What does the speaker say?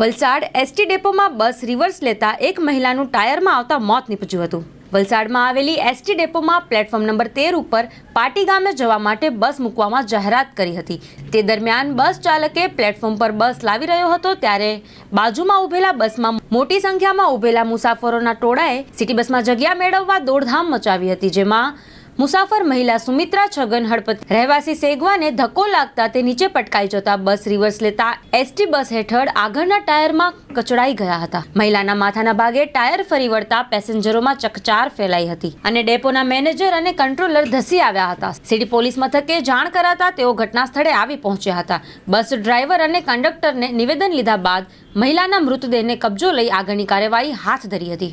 Valsad ST ડેપોમાં bus reverse લેતા એક મહિલાનું ટાયરમાં આવતા મોત નીપજ્યું હતું. વલસાડમાં આવેલી એસટી ડેપોમાં પ્લેટફોર્મ નંબર તેર ઉપર પાટી ગામે જવા માટે બસ મૂકવામાં જાહેરાત કરી હતી. તે દરમિયાન બસ ચાલકે પ્લેટફોર્મ પર બસ લાવી રહ્યો હતો ત્યારે બાજુમાં ઊભેલા બસમાં મોટી સંખ્યામાં ઊભેલા મુસાફરોના ટોળાએ સિટી બસમાં જગ્યા મેળવવા દોડધામ મચાવી હતી, જેમાં મુસાફર મહિલા સુમિત્રા છગન હળપત રહેવાસી સેગવાને ધક્કો લાગતા તે નીચે પટકાઈ જતા બસ રિવર્સ લેતા એસટી બસ હેઠળ આગળના ટાયરમાં કચડાઈ ગયા હતા. મહિલાના માથાના ભાગે ટાયર ફરી વળતા પેસેન્જરોમાં ચકચાર ફેલાઈ હતી અને ડેપોના મેનેજર અને કંટ્રોલર ધસી આવ્યા હતા. સિટી પોલીસ મથકે જાણ કરાતા તેઓ ઘટના સ્થળે આવી પહોંચ્યા હતા. બસ ડ્રાઈવર અને કંડક્ટરને નિવેદન લીધા બાદ મહિલાના મૃતદેહને કબજો લઈ આગળની કાર્યવાહી હાથ ધરી હતી.